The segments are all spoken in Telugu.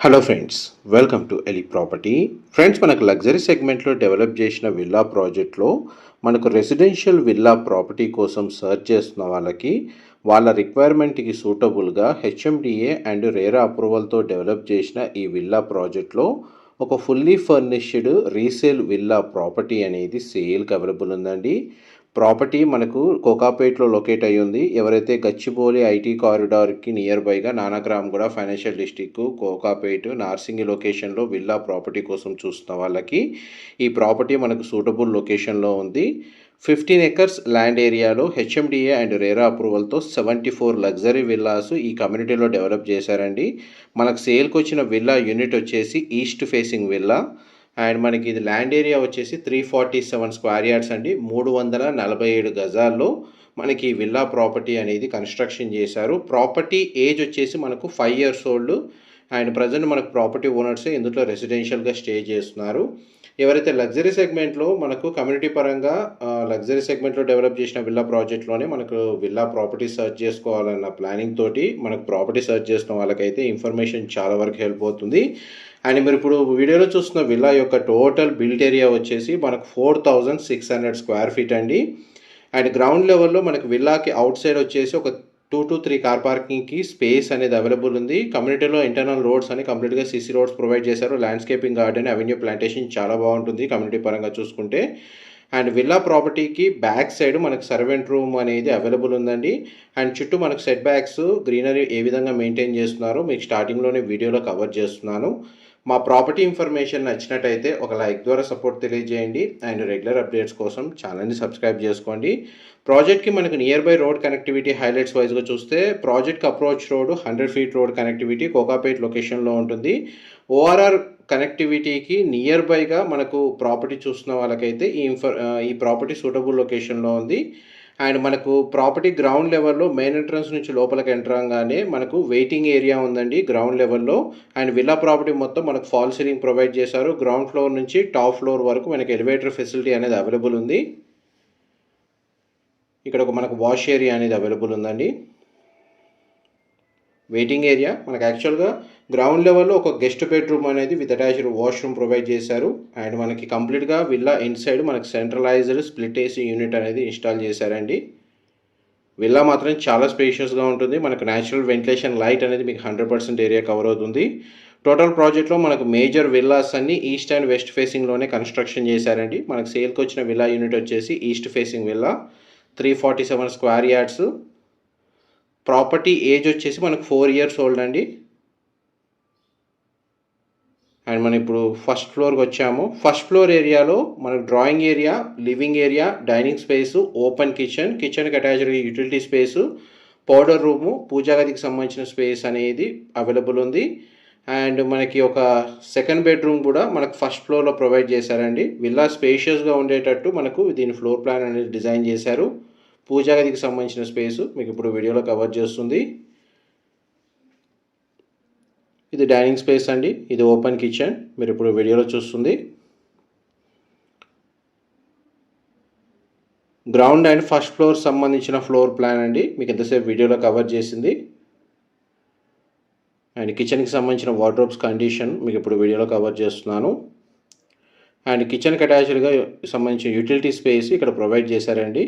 Hello friends welcome to Eli property friends మనకు లగ్జరీ సెగ్మెంట్లో డెవలప్ చేసిన విల్లా ప్రాజెక్ట్లో మనకు రెసిడెన్షియల్ విల్లా ప్రాపర్టీ కోసం సర్చ్ చేస్తున్న వాళ్ళకి వాళ్ళ రిక్వైర్మెంట్కి సూటబుల్గా హెచ్ఎండిఏ అండ్ రేరా అప్రూవల్తో డెవలప్ చేసిన ఈ విల్లా ప్రాజెక్ట్లో ఒక fully furnished resale villa property అనేది సేల్కి అవైలబుల్ ఉందండి. ప్రాపర్టీ మనకు కోకాపేట్లో లొకేట్ అయ్యి ఉంది ఎవరైతే గచ్చిబౌలి ఐటీ కారిడార్కి నియర్ బైగా నానాగ్రామ్ కూడా ఫైనాన్షియల్ డిస్టిక్ కోకాపేట్ నార్సింగి లొకేషన్లో విల్లా ప్రాపర్టీ కోసం చూస్తున్న వాళ్ళకి ఈ ప్రాపర్టీ మనకు సూటబుల్ లొకేషన్లో ఉంది. ఫిఫ్టీన్ ఎకర్స్ ల్యాండ్ ఏరియాలో హెచ్ఎండిఏ అండ్ రేరా అప్రూవల్తో సెవెంటీ ఫోర్ లగ్జరీ విల్లాస్ ఈ కమ్యూనిటీలో డెవలప్ చేశారండి. మనకు సేల్కి వచ్చిన విల్లా యూనిట్ వచ్చేసి ఈస్ట్ ఫేసింగ్ విల్లా. అండ్ మనకి ఇది ల్యాండ్ ఏరియా వచ్చేసి three forty seven square yards అండి. మూడు వందల నలభై ఏడు గజాల్లో మనకి విల్లా ప్రాపర్టీ అనేది కన్స్ట్రక్షన్ చేశారు. ప్రాపర్టీ ఏజ్ వచ్చేసి మనకు five years old. And present మనకు ప్రాపర్టీ ఓనర్స్ ఇందులో రెసిడెన్షియల్గా స్టే చేస్తున్నారు. ఎవరైతే లగ్జరీ సెగ్మెంట్లో మనకు కమ్యూనిటీ పరంగా లగ్జరీ సెగ్మెంట్లో డెవలప్ చేసిన విల్లా ప్రాజెక్ట్లోనే మనకు విల్లా ప్రాపర్టీ సర్చ్ చేసుకోవాలన్న ప్లానింగ్ తోటి మనకు ప్రాపర్టీ సర్చ్ చేసిన వాళ్ళకైతే ఇన్ఫర్మేషన్ చాలా వరకు హెల్ప్ అవుతుంది. అండ్ మీరు ఇప్పుడు వీడియోలో చూస్తున్న విల్లా యొక్క టోటల్ బిల్ట్ ఏరియా వచ్చేసి మనకు four thousand six hundred square feet అండి. అండ్ గ్రౌండ్ లెవెల్లో మనకు విల్లాకి అవుట్ సైడ్ వచ్చేసి ఒక టూ టు త్రీ కార్ పార్కింగ్కి స్పేస్ అనేది అవైలబుల్ ఉంది. కమ్యూనిటీలో ఇంటర్నల్ రోడ్స్ అని కంప్లీట్గా సీసీ రోడ్స్ ప్రొవైడ్ చేశారు. ల్యాండ్స్కేపింగ్ గార్డెన్ అవెన్యూ ప్లాంటేషన్ చాలా బాగుంటుంది కమ్యూనిటీ పరంగా చూసుకుంటే. అండ్ విల్లా ప్రాపర్టీకి బ్యాక్ సైడ్ మనకు సర్వెంట్ రూమ్ అనేది అవైలబుల్ ఉందండి. అండ్ చుట్టూ మనకు సెట్ బ్యాక్స్ గ్రీనరీ ఏ విధంగా మెయింటైన్ చేస్తున్నారో మీకు స్టార్టింగ్లోనే వీడియోలో కవర్ చేస్తున్నాను. మా ప్రాపర్టీ ఇన్ఫర్మేషన్ నచ్చినట్టయితే ఒక లైక్ ద్వారా సపోర్ట్ తెలియజేయండి. అండ్ రెగ్యులర్ అప్డేట్స్ కోసం ఛానల్ని సబ్స్క్రైబ్ చేసుకోండి. ప్రాజెక్ట్కి మనకు nearby road connectivity highlights వైజ్గా చూస్తే ప్రాజెక్ట్కి approach road hundred feet road connectivity Kokapet లొకేషన్లో ఉంటుంది. ఓఆర్ఆర్ కనెక్టివిటీకి నియర్ బైగా మనకు ప్రాపర్టీ చూస్తున్న వాళ్ళకైతే ఈ ఇన్ఫర్ ఈ ప్రాపర్టీ సూటబుల్ లొకేషన్లో ఉంది. అండ్ మనకు ప్రాపర్టీ గ్రౌండ్ లెవెల్లో మెయిన్ ఎంట్రన్స్ నుంచి లోపలికి ఎంటర్ మనకు వెయిటింగ్ ఏరియా ఉందండి గ్రౌండ్ లెవెల్లో. అండ్ విల్లా ప్రాపర్టీ మొత్తం మనకు ఫాల్ సీలింగ్ ప్రొవైడ్ చేశారు. గ్రౌండ్ ఫ్లోర్ నుంచి టాప్ ఫ్లోర్ వరకు మనకి ఎలివేటర్ ఫెసిలిటీ అనేది అవైలబుల్ ఉంది. ఇక్కడ ఒక మనకు వాష్ ఏరియా అనేది అవైలబుల్ ఉందండి. వెయిటింగ్ ఏరియా మనకు యాక్చువల్గా గ్రౌండ్ లెవెల్లో ఒక గెస్ట్ బెడ్రూమ్ అనేది విత్ అటాచ్డ్ వాష్రూమ్ ప్రొవైడ్ చేశారు. అండ్ మనకి కంప్లీట్గా విల్లా ఇన్ సైడ్ మనకి సెంట్రలైజ్డ్ స్ప్లిట్ ఏసీ యూనిట్ అనేది ఇన్స్టాల్ చేశారండి. విల్లా మాత్రం చాలా స్పేషియస్గా ఉంటుంది. మనకు న్యాచురల్ వెంటిలేషన్ లైట్ అనేది మీకు హండ్రెడ్ పర్సెంట్ ఏరియా కవర్ అవుతుంది. టోటల్ ప్రాజెక్ట్లో మనకు మేజర్ విల్లాస్ అన్ని ఈస్ట్ అండ్ వెస్ట్ ఫేసింగ్లోనే కన్స్ట్రక్షన్ చేశారండి. మనకు సేల్కి వచ్చిన విల్లా యూనిట్ వచ్చేసి east facing villa three forty seven square yards property age వచ్చేసి మనకు ఫోర్ ఇయర్స్ ఓల్డ్ అండి. అండ్ మనం ఇప్పుడు ఫస్ట్ ఫ్లోర్కి వచ్చాము. ఫస్ట్ ఫ్లోర్ ఏరియాలో మనకు drawing area living area dining space open kitchen. కిచెన్కి attached utility space powder room puja గదికి సంబంధించిన స్పేస్ అనేది అవైలబుల్ ఉంది. అండ్ మనకి ఒక సెకండ్ బెడ్రూమ్ కూడా మనకు ఫస్ట్ ఫ్లోర్లో ప్రొవైడ్ చేశారండి. విల్లా స్పేషియస్గా ఉండేటట్టు మనకు దీని ఫ్లోర్ ప్లాన్ అనేది డిజైన్ చేశారు. పూజా గదికి సంబంధించిన స్పేస్ మీకు ఇప్పుడు వీడియోలో కవర్ చేస్తుంది. ఇది డైనింగ్ స్పేస్ అండి. ఇది ఓపెన్ కిచెన్. మీరు ఇప్పుడు వీడియోలో చూస్తుంది. గ్రౌండ్ అండ్ ఫస్ట్ ఫ్లోర్ సంబంధించిన ఫ్లోర్ ప్లాన్ అండి. మీకు ఎంతసేపు వీడియోలో కవర్ చేసింది. అండ్ కిచెన్కి సంబంధించిన వార్డ్రోబ్స్ కండిషన్ మీకు ఇప్పుడు వీడియోలో కవర్ చేస్తున్నాను. అండ్ కిచెన్కి అటాచ్డ్గా సంబంధించిన యూటిలిటీ స్పేస్ ఇక్కడ ప్రొవైడ్ చేశారండి.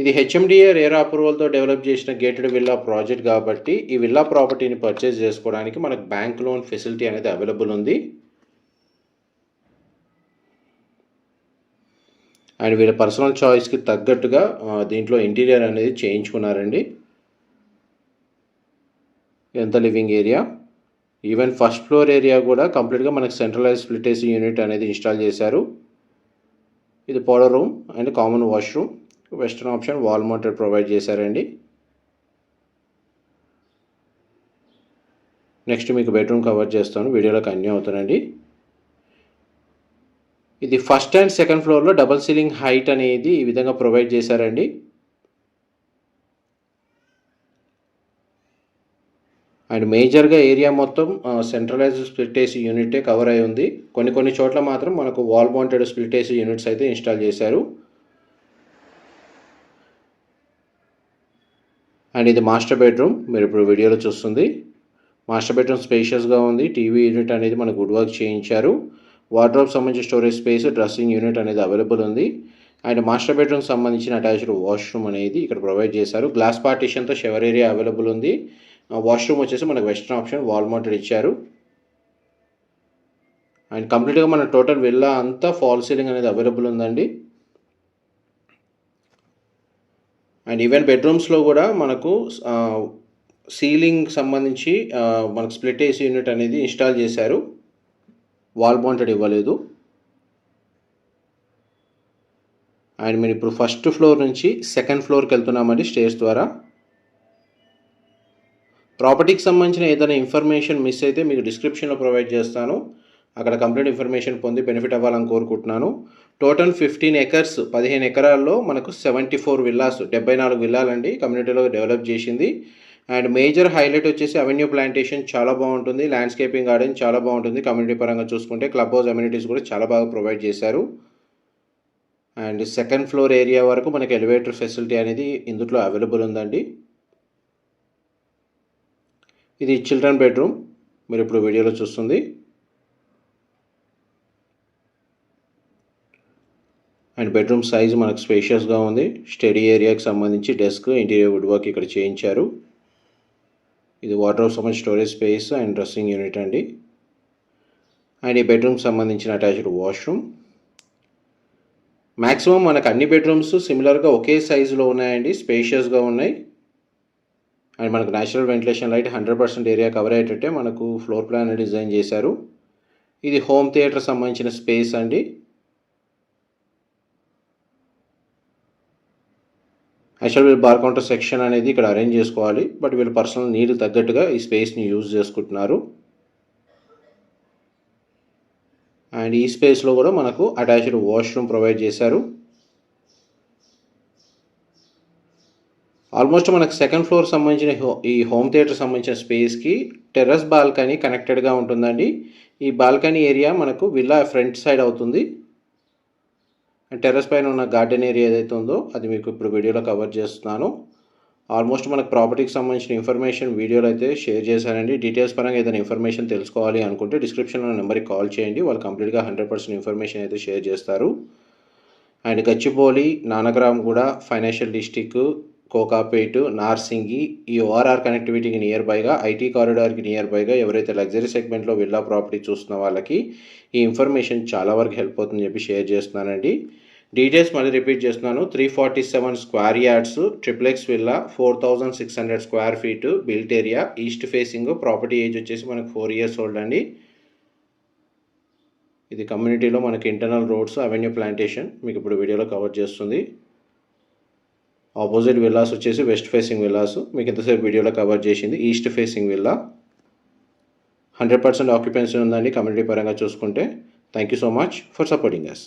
ఇది హెచ్ఎండిఏ రేర్ అప్రూవల్తో డెవలప్ చేసిన గేటెడ్ విల్లా ప్రాజెక్ట్ కాబట్టి ఈ విల్లా ప్రాపర్టీని పర్చేజ్ చేసుకోవడానికి మనకు బ్యాంక్ లోన్ ఫెసిలిటీ అనేది అవైలబుల్ ఉంది. అండ్ వీళ్ళ పర్సనల్ చాయిస్కి తగ్గట్టుగా దీంట్లో ఇంటీరియర్ అనేది చేయించుకున్నారండి. ఎంత living area? Even first floor area కూడా కంప్లీట్గా మనకు సెంట్రలైజ్ స్ప్లిటేసి యూనిట్ అనేది ఇన్స్టాల్ చేశారు. ఇది powder room and common washroom. Western option wall mounted provide చేశారండి. నెక్స్ట్ మీకు బెడ్రూమ్ కవర్ చేస్తాను వీడియోలో కన్యూ అవుతానండి. ఇది ఫస్ట్ అండ్ సెకండ్ ఫ్లోర్లో డబల్ సీలింగ్ హైట్ అనేది ఈ విధంగా ప్రొవైడ్ చేశారండి. అండ్ మేజర్గా ఏరియా మొత్తం సెంట్రలైజ్ స్ప్లిట్ ఏసీ యూనిటే కవర్ అయి ఉంది. కొన్ని కొన్ని చోట్ల మాత్రం మనకు wall mounted split AC units అయితే ఇన్స్టాల్ చేశారు. అండ్ ఇది మాస్టర్ బెడ్రూమ్. మీరు ఇప్పుడు వీడియోలో చూస్తుంది. మాస్టర్ బెడ్రూమ్ స్పేషియస్గా ఉంది. టీవీ యూనిట్ అనేది మనకు వుడ్ వర్క్ చేయించారు. వార్డ్రోబ్ సంబంధించిన స్టోరేజ్ స్పేస్ డ్రెస్సింగ్ యూనిట్ అనేది అవైలబుల్ ఉంది. అండ్ మాస్టర్ బెడ్రూమ్ సంబంధించిన అటాచ్డ్ వాష్రూమ్ అనేది ఇక్కడ ప్రొవైడ్ చేశారు. గ్లాస్ పార్టీషన్తో షవర్ ఏరియా అవైలబుల్ ఉంది. వాష్రూమ్ వచ్చేసి మనకు వెస్ట్రన్ ఆప్షన్ వాల్ మౌంటెడ్ ఇచ్చారు. అండ్ కంప్లీట్గా మన టోటల్ విల్లా అంతా ఫాల్ సీలింగ్ అనేది అవైలబుల్ ఉందండి. అండ్ ఈవెన్ బెడ్రూమ్స్లో కూడా మనకు సీలింగ్ సంబంధించి మనకు స్ప్లిట్ ఏసీ యూనిట్ అనేది ఇన్స్టాల్ చేశారు. వాల్ బాండెడ్ ఇవ్వలేదు. అండ్ మీరు ఇప్పుడు ఫస్ట్ ఫ్లోర్ నుంచి సెకండ్ ఫ్లోర్కి వెళ్తున్నామండి స్టేజ్ ద్వారా. ప్రాపర్టీకి సంబంధించిన ఏదైనా ఇన్ఫర్మేషన్ మిస్ అయితే మీకు డిస్క్రిప్షన్లో ప్రొవైడ్ చేస్తాను. అక్కడ కంప్లీట్ ఇన్ఫర్మేషన్ పొంది బెనిఫిట్ అవ్వాలని కోరుకుంటున్నాను. టోటల్ ఫిఫ్టీన్ ఎకర్స్ పదిహేను ఎకరాల్లో మనకు సెవెంటీ ఫోర్ విల్లాస్ డెబ్బై నాలుగు విల్లాలండి కమ్యూనిటీలో డెవలప్ చేసింది. అండ్ మేజర్ హైలైట్ వచ్చేసి అవెన్యూ ప్లాంటేషన్ చాలా బాగుంటుంది. ల్యాండ్స్కేపింగ్ గార్డెన్ చాలా బాగుంటుంది. కమ్యూనిటీ పరంగా చూసుకుంటే క్లబ్ హౌస్ అమ్యూనిటీస్ కూడా చాలా బాగా ప్రొవైడ్ చేశారు. అండ్ సెకండ్ ఫ్లోర్ ఏరియా వరకు మనకి ఎలివేటర్ ఫెసిలిటీ అనేది ఇందులో అవైలబుల్ ఉందండి. ఇది చిల్డ్రన్ బెడ్రూమ్. మీరు ఇప్పుడు వీడియోలో చూస్తుంది. అండ్ బెడ్రూమ్ సైజ్ మనకు స్పేషియస్గా ఉంది. స్టడీ ఏరియాకి సంబంధించి డెస్క్ ఇంటీరియర్ వుడ్ వర్క్ ఇక్కడ చేయించారు. ఇది వాటర్ సంబంధించి storage space and dressing unit అండి. అండ్ ఈ బెడ్రూమ్కి సంబంధించిన అటాచ్డ్ వాష్రూమ్. మ్యాక్సిమం మనకు అన్ని బెడ్రూమ్స్ సిమిలర్గా ఒకే సైజులో ఉన్నాయండి స్పేషియస్గా ఉన్నాయి. అండ్ మనకు natural ventilation light hundred percent area cover అయ్యేటట్టే మనకు ఫ్లోర్ ప్లాన్ డిజైన్ చేశారు. ఇది హోమ్ థియేటర్ సంబంధించిన స్పేస్ అండి. యాక్చువల్ వీళ్ళు బార్ కౌంటర్ సెక్షన్ అనేది ఇక్కడ అరేంజ్ చేసుకోవాలి. బట్ వీళ్ళు పర్సనల్ నీడ్ తగ్గట్టుగా ఈ స్పేస్ని యూజ్ చేసుకుంటున్నారు. అండ్ ఈ స్పేస్లో కూడా మనకు అటాచ్డ్ వాష్రూమ్ ప్రొవైడ్ చేశారు. ఆల్మోస్ట్ మనకు సెకండ్ ఫ్లోర్ సంబంధించిన హో- ఈ హోమ్ థియేటర్ సంబంధించిన స్పేస్కి టెర్రస్ బాల్కనీ కనెక్టెడ్గా ఉంటుందండి. ఈ బాల్కనీ ఏరియా మనకు విల్లా ఫ్రంట్ సైడ్ అవుతుంది. టెర్రస్ పైన ఉన్న గార్డెన్ ఏరియా ఏదైతే ఉందో అది మీకు ఇప్పుడు వీడియోలో కవర్ చేస్తున్నాను. ఆల్మోస్ట్ మనకు ప్రాపర్టీకి సంబంధించిన ఇన్ఫర్మేషన్ వీడియోలో అయితే షేర్ చేశానండి. డీటెయిల్స్ పరంగా ఏదైనా ఇన్ఫర్మేషన్ తెలుసుకోవాలి అనుకుంటే డిస్క్రిప్షన్లో నెంబర్కి కాల్ చేయండి. వాళ్ళు కంప్లీట్గా హండ్రెడ్ పర్సెంట్ ఇన్ఫర్మేషన్ అయితే షేర్ చేస్తారు. అండ్ గచ్చిబౌలి నానగ్రామ్ కూడా ఫైనాన్షియల్ డిస్టిక్ కోకాపేటు నార్సింగి ఈ ఓఆర్ఆర్ కనెక్టివిటీకి నియర్ బైగా ఐటీ కారిడార్కి నియర్ బైగా ఎవరైతే లగ్జరీ సెగ్మెంట్లో విల్లా ప్రాపర్టీ చూస్తున్న వాళ్ళకి ఈ ఇన్ఫర్మేషన్ చాలా వరకు హెల్ప్ అవుతుందని చెప్పి షేర్ చేస్తున్నానండి. డీటెయిల్స్ మళ్ళీ రిపీట్ చేస్తున్నాను. Three forty seven square yards triplex villa four thousand six hundred square feet built area east facing property age వచ్చేసి మనకు ఫోర్ ఇయర్స్ ఓల్డ్ అండి. ఇది కమ్యూనిటీలో మనకి ఇంటర్నల్ రోడ్స్ అవెన్యూ ప్లాంటేషన్ మీకు ఇప్పుడు వీడియోలో కవర్ చేస్తుంది. ఆపోజిట్ విల్లాస్ వచ్చేసి వెస్ట్ ఫేసింగ్ విల్లాస్. మీకు ఇంతసేపు వీడియోలో కవర్ చేసింది east facing villa. Hundred percent occupancy ఉందండి కమ్యూనిటీ పరంగా చూసుకుంటే. Thank you so much for supporting us